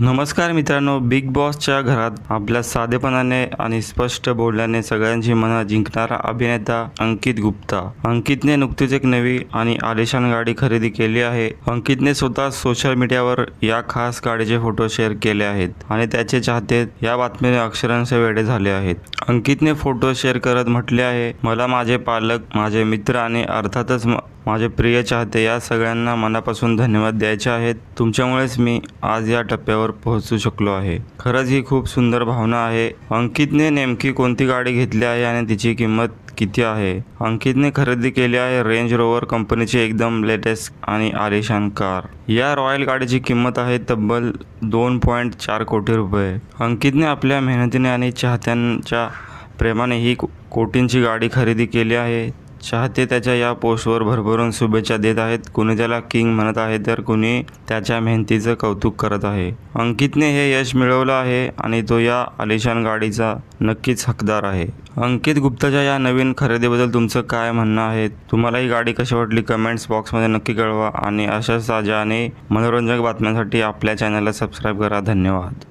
नमस्कार मित्रांनो बिग बॉसच्या घरात आपल्या साधेपणाने आणि स्पष्ट बोलण्याने सगळ्यांची मनं जिंकणारा अभिनेता अंकित गुप्ता. अंकितने नुकतीच एक नवी आणि आलिशान गाडी खरेदी केली आहे. अंकितने स्वतः सोशल मीडियावर या खास गाडीचे फोटो शेअर केले आहेत आणि त्याचे चाहते या बातमीने अक्षरांश वेडे झाले आहेत. अंकितने फोटो शेअर करत म्हटले आहे मला माझे पालक माझे मित्र आणि अर्थातच माझे प्रिय चाहते या सगळ्यांना मनापासून धन्यवाद द्यायचे आहेत. तुमच्यामुळेच मी आज या टप्प्यावर पोहोचू शकलो आहे. खरंच ही खूप सुंदर भावना आहे. अंकितने नेमकी कोणती गाडी घेतली आहे आणि तिची किंमत किती आहे? अंकितने खरेदी केली आहे रेंज रोवर कंपनीची एकदम लेटेस्ट आणि आलिशान कार. या रॉयल गाडीची किंमत आहे तब्बल दोन पॉईंट चार कोटी रुपये. अंकितने आपल्या मेहनतीने आणि चाहत्यांच्या प्रेमाने ही कोटींची गाडी खरेदी केली आहे. चाहते त्याच्या या पोस्टवर भरभरून शुभेच्छा देत आहेत. कुणी त्याला किंग म्हणत आहे तर कुणी त्याच्या मेहनतीचं कौतुक करत आहे. अंकितने हे यश मिळवलं आहे आणि तो या आलिशान गाडीचा नक्कीच हकदार आहे. अंकित गुप्ताच्या या नवीन खरेदीबद्दल तुमचं काय म्हणणं आहे? तुम्हाला ही गाडी कशी वाटली? कमेंट्स बॉक्समध्ये नक्की कळवा आणि अशाच ताज्या आणि मनोरंजक बातम्यांसाठी आपल्या चॅनलला सबस्क्राईब करा. धन्यवाद.